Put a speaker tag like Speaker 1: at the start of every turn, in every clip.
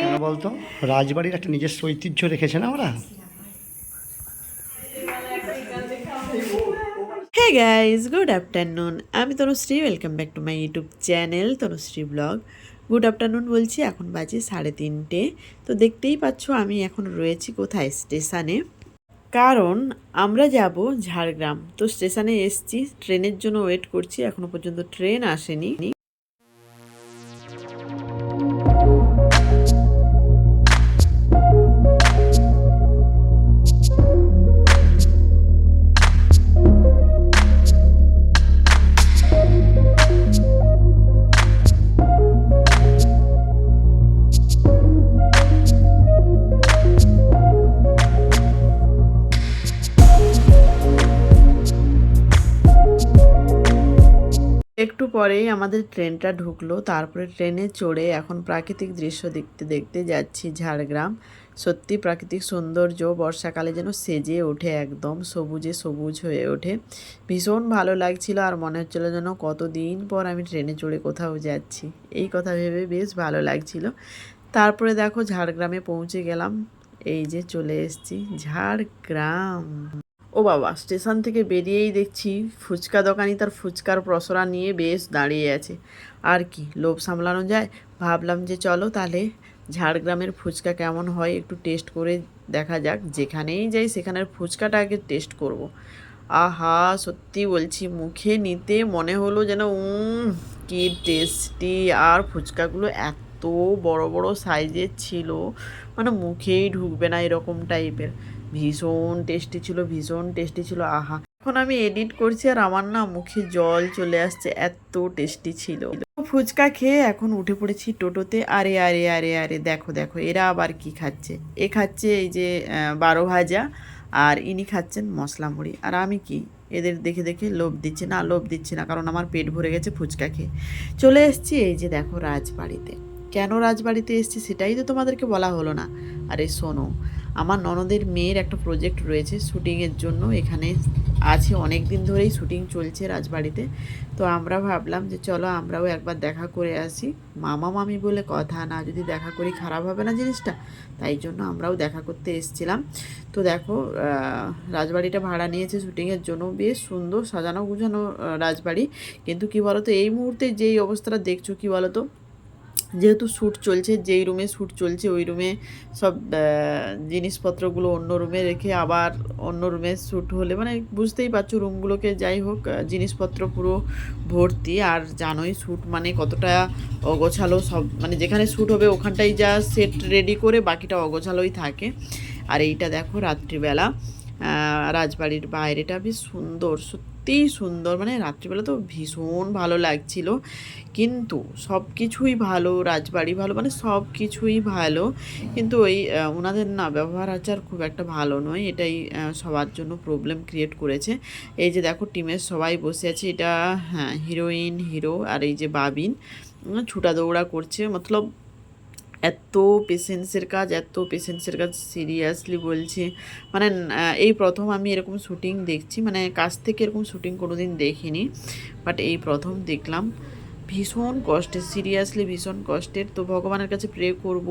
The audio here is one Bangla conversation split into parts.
Speaker 1: কেন বলতো? রাজবাড়ির একটা নিজস্ব ঐতিহ্য রেখেছে না ওরা?
Speaker 2: হে গাইজ গুড আফটারনুন আমি Tanushree welcome back to my YouTube channel Tanushree blog good afternoon বলছি, এখন বাজে সাড়ে তিনটে। তো দেখতেই পাচ্ছ আমি এখন রয়েছি কোথায়? স্টেশনে। কারণ আমরা যাব ঝাড়গ্রাম। তো স্টেশনে এসছি, ট্রেনের জন্য ওয়েট করছি এখনও পর্যন্ত ট্রেন আসেনি। পরেই আমাদের ট্রেনটা ঢুকলো। তারপরে ট্রেনে চড়ে এখন প্রাকৃতিক দৃশ্য দেখতে দেখতে যাচ্ছি ঝাড়গ্রাম। সত্যি প্রাকৃতিক সৌন্দর্য বর্ষাকালে যেন সেজে ওঠে একদম, সবুজে সবুজ হয়ে ওঠে। ভীষণ ভালো লাগছিল আর মনে হচ্ছিল যেন কতদিন পর আমি ট্রেনে চড়ে কোথাও যাচ্ছি। এই কথা ভেবে বেশ ভালো লাগছিল। তারপরে দেখো ঝাড়গ্রামে পৌঁছে গেলাম। এই যে চলে এসেছি ঝাড়গ্রাম। ও বাবা, স্টেশন থেকে বেরিয়েই দেখছি ফুচকা দোকানি তার ফুচকার প্রসরা নিয়ে বেশ দাঁড়িয়ে আছে। আর কি, লোভ সামলানো যায়? ভাবলাম যে চলো তাহলে ঝাড়গ্রামের ফুচকা কেমন হয় একটু টেস্ট করে দেখা যাক। যেখানেই যাই সেখানের ফুচকাটা আগে টেস্ট করব। আহা, সত্যি বলছি, মুখে নিতে মনে হলো যেন, উম, কি টেস্টি। আর ফুচকাগুলো এত বড় বড় সাইজের ছিল মানে মুখেই ঢুকবে না এরকম টাইপের ভীষণ টেস্টি ছিল, ভীষণ টেস্টি ছিল, আহা। এখন আমি এডিট করছি আর আমার না মুখে জল চলে আসছে, এত টেস্টি ছিল। ফুচকা খেয়ে এখন উঠে পড়েছি টোটোতে, আরে আরে আরে আরে, দেখো দেখো, এরা আবার কি খাচ্ছে? এ খাচ্ছে এই যে বারো ভাজা আর ইনি খাচ্ছেন মশলা মুড়ি। আর আমি কি? এদের দেখে দেখে লোভ দিচ্ছি না, লোভ দিচ্ছি না, কারণ আমার পেট ভরে গেছে ফুচকা খেয়ে। চলে এসেছি এই যে দেখো রাজবাড়িতে। কেন রাজবাড়িতে এসেছি সেটাই তো তোমাদেরকে বলা হলো না। আরে শোনো আমার ননদের মেয়ের একটা প্রজেক্ট রয়েছে শুটিংয়ের জন্য। এখানে আছে অনেক দিন ধরেই শুটিং চলছে রাজবাড়িতে। তো আমরা ভাবলাম যে চলো আমরাও একবার দেখা করে আসি। মামা মামি বলে কথা না, যদি দেখা করি খারাপ হবে না জিনিসটা? তাই জন্য আমরাও দেখা করতে এসেছিলাম। তো দেখো রাজবাড়িটা ভাড়া নিয়েছে শুটিংয়ের জন্য। বেশ সুন্দর সাজানো গুছানো রাজবাড়ি। কিন্তু কি বলতো, এই মুহূর্তে যেই অবস্থাটা দেখছ কি বলতো যেহেতু শ্যুট চলছে, যেই রুমে শ্যুট চলছে, ওই রুমে সব জিনিসপত্রগুলো অন্য রুমে রেখে আবার অন্য রুমে শ্যুট হলে মানে বুঝতেই পারছ রুমগুলোকে যাই হোক জিনিসপত্র পুরো ভর্তি। আর জানোই শ্যুট মানে কতটা অগোছালো সব মানে যেখানে শ্যুট হবে ওখানটাই যা সেট রেডি করে বাকিটা অগোছালোই থাকে। আর এইটা দেখো রাত্রিবেলা রাজবাড়ির বাইরেটা বেশ সুন্দর সত্যিই সুন্দর। মানে রাত্রিবেলা তো ভীষণ ভালো লাগছিল। কিন্তু সব কিছুই ভালো, রাজবাড়ি ভালো মানে সব কিছুই ভালো। কিন্তু ওই ওনাদের না ব্যবহার আচার খুব একটা ভালো নয়। এটাই সবার জন্য প্রবলেম ক্রিয়েট করেছে। এই যে দেখো, টিমের সবাই বসে আছে। এটা হ্যাঁ হিরোইন হিরো আর এই যে বাবিন ছুটা দৌড়া করছে। মতলব এত পেশেন্সের কাজ, এত পেশেন্সের কাজ সিরিয়াসলি বলছি। মানে এই প্রথম আমি এরকম শুটিং দেখছি। মানে কাছ থেকে এরকম শুটিং কোনোদিন দেখিনি বাট এই প্রথম দেখলাম। ভীষণ কষ্টের সিরিয়াসলি ভীষণ কষ্টের। তো ভগবানের কাছে প্রে করব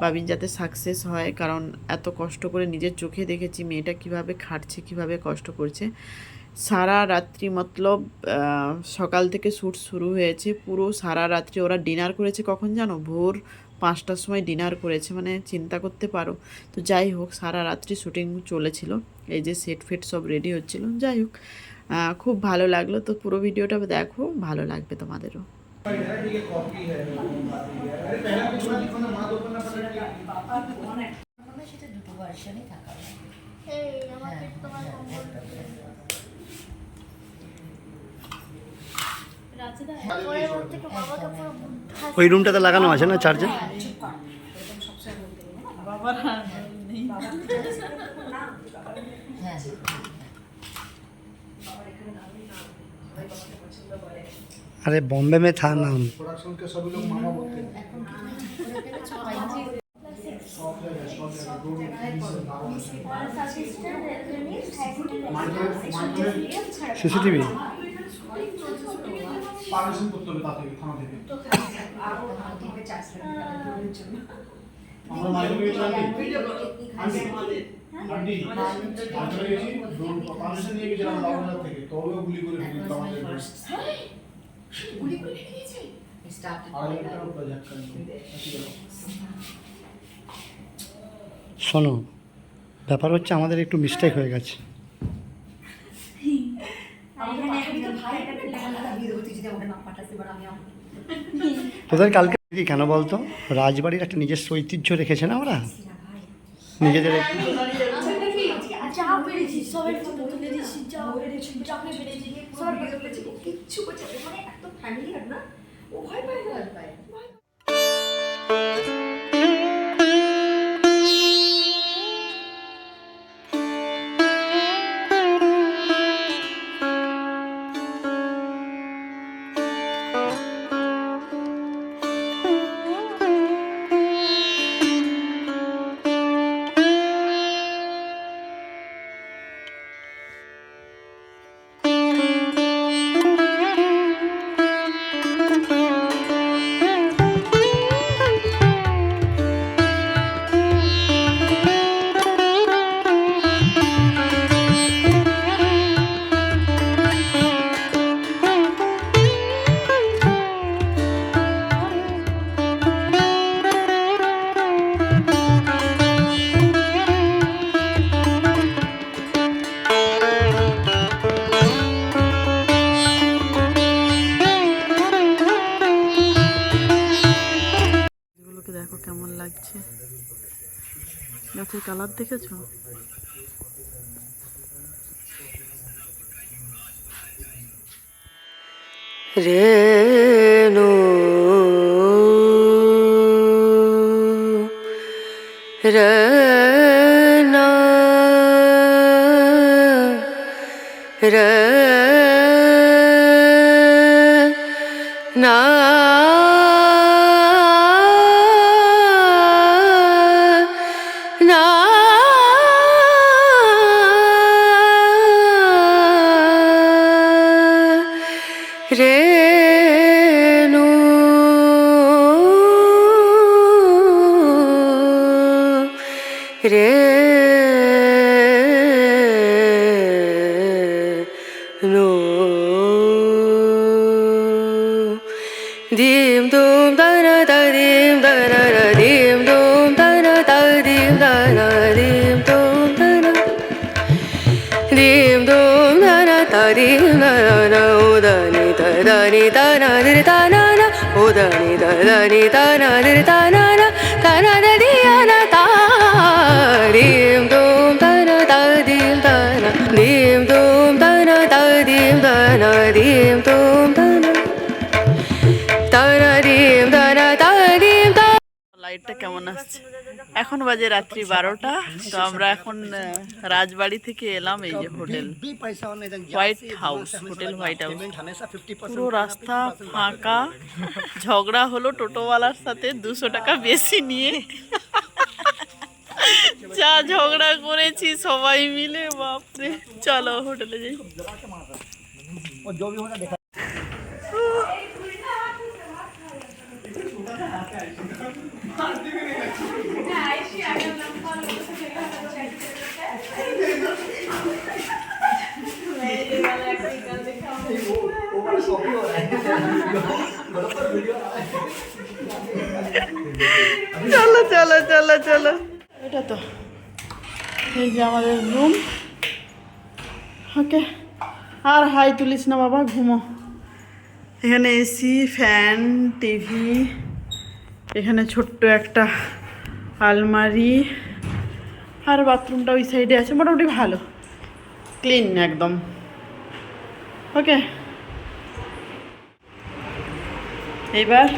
Speaker 2: বাবিন যাতে সাকসেস হয়। কারণ, এত কষ্ট করে নিজের চোখে দেখেছি, মেয়েটা কীভাবে খাটছে, কীভাবে কষ্ট করছে। সারা রাত্রি মতলব সকাল থেকে শ্যুট শুরু হয়েছে। পুরো সারা রাত্রি ওরা ডিনার করেছে কখন জানো? ভোর পাঁচটার সময় ডিনার করেছে মানে চিন্তা করতে পারো। তো যাই হোক সারা রাত্রি শুটিং চলেছিল। এই যে সেট ফেট সব রেডি হচ্ছিল। যাই হোক খুব ভালো লাগল। তো পুরো ভিডিওটা দেখো ভালো লাগবে তোমাদেরও।
Speaker 3: সেটা দুটো ভার্সনই থাকা উচিত।
Speaker 4: এই আমাকে
Speaker 3: হ্যাঁ,
Speaker 4: তোমার
Speaker 3: হ্যাঁ,
Speaker 4: কম্বল
Speaker 3: একদম, একদম।
Speaker 4: রাজদা পরের রুম থেকে বাবা তো পুরো বুদ্ধা
Speaker 1: ওই রুমটাতে লাগানো আছে না চার্জে
Speaker 3: চুপ কর। এরকম সবসময় বলতে নেই না, বাবা।
Speaker 2: বাবার
Speaker 3: হ্যাঁ, হ্যাঁ।
Speaker 1: अरे बॉम्बे में था नाम
Speaker 5: प्रोडक्शन के सभी लोग मामा बोलते हैं
Speaker 3: এখন কি তুমি করে ফেলেছো? পাইনি?
Speaker 5: शॉप है शॉप है दो
Speaker 4: অ্যাসিস্ট্যান্ট রেজনিস
Speaker 1: सीसीटीवी
Speaker 5: পারমিশন করতে হবে তা থেকে থানা থেকে। আমরা
Speaker 3: করে
Speaker 5: পারমিশন নিয়ে গেছিলাম থেকে গুলি ফেলি আমাদের
Speaker 3: গুলি ফেলে দিয়েছে?
Speaker 5: নিয়ে।
Speaker 1: শোনো ব্যাপার হচ্ছে আমাদের একটু মিস্টেক হয়ে গেছে
Speaker 3: আমাদের পাঠাবি তো ভাই, একটা আলাদা ভিডিও তুই যদি আমাকে না পাঠাস, এবার আমি আমার-
Speaker 1: তোদের কালকে কি কেন বলতো? রাজবাড়ির একটা নিজস্ব ঐতিহ্য রেখেছে না ওরা? নিজেদের
Speaker 3: কিচ্ছু করছে মানে এত familiar না, ও ভয় পায় না।
Speaker 2: এগুলোকে কেমন লাগছে? গাছের কালার দেখেছ?
Speaker 6: রেণু রনা রনা। না রেণু রে নো dim dum da na ni da da ni da na di da na
Speaker 2: লাইটটা কেমন আসছে এখন বাজে রাত্রি বারোটা, তো আমরা এখন রাজবাড়ি থেকে এলাম এই যে hotel. White House, hotel White House. পুরো রাস্তা ফাঁকা, ঝগড়া হলো টোটোওয়ালার সাথে, দুশো টাকা বেশি নিয়ে। যা ঝগড়া করেছি সবাই মিলে, বাপরে। চলো হোটেলে যাই। চলো চলো চলো চলো। এটা তো। এই যে আমাদের রুম ওকে। আর হাই তুলিস না বাবা, ঘুমো। এখানে এসি ফ্যান টিভি এখানে ছোট্ট একটা আলমারি। আর বাথরুমটা ওই সাইডে আছে, মোটামুটি ভালো। ক্লিন একদম। ওকে। এবার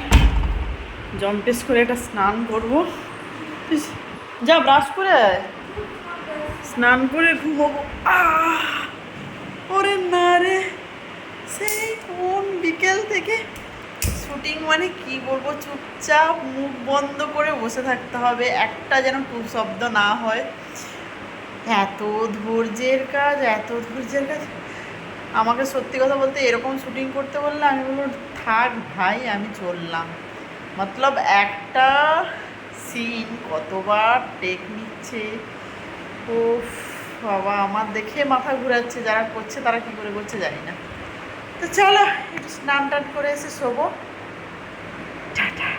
Speaker 2: জম্পেস করে একটা স্নান করব। যা ব্রাশ করে। স্নান করে ঘুমোবো! ওরে না রে। সেই কোন বিকেল থেকে? শুটিং মানে কি বলব? চুপচাপ মুখ বন্ধ করে বসে থাকতে হবে। একটা যেন টু শব্দ না হয়। এত ধৈর্যের কাজ, এত ধৈর্যের কাজ। আমাকে সত্যি কথা বলতে এরকম শুটিং করতে বললে আমি বলব, থাক ভাই, আমি চললাম। মতলব একটা সিন কতবার টেক নিচ্ছে? ও বাবা, আমার দেখে মাথা ঘুরাচ্ছে, যারা করছে তারা কি করে করছে জানি না। তো চলো, একটু স্নান টান করে এসে শোবো। টাটা।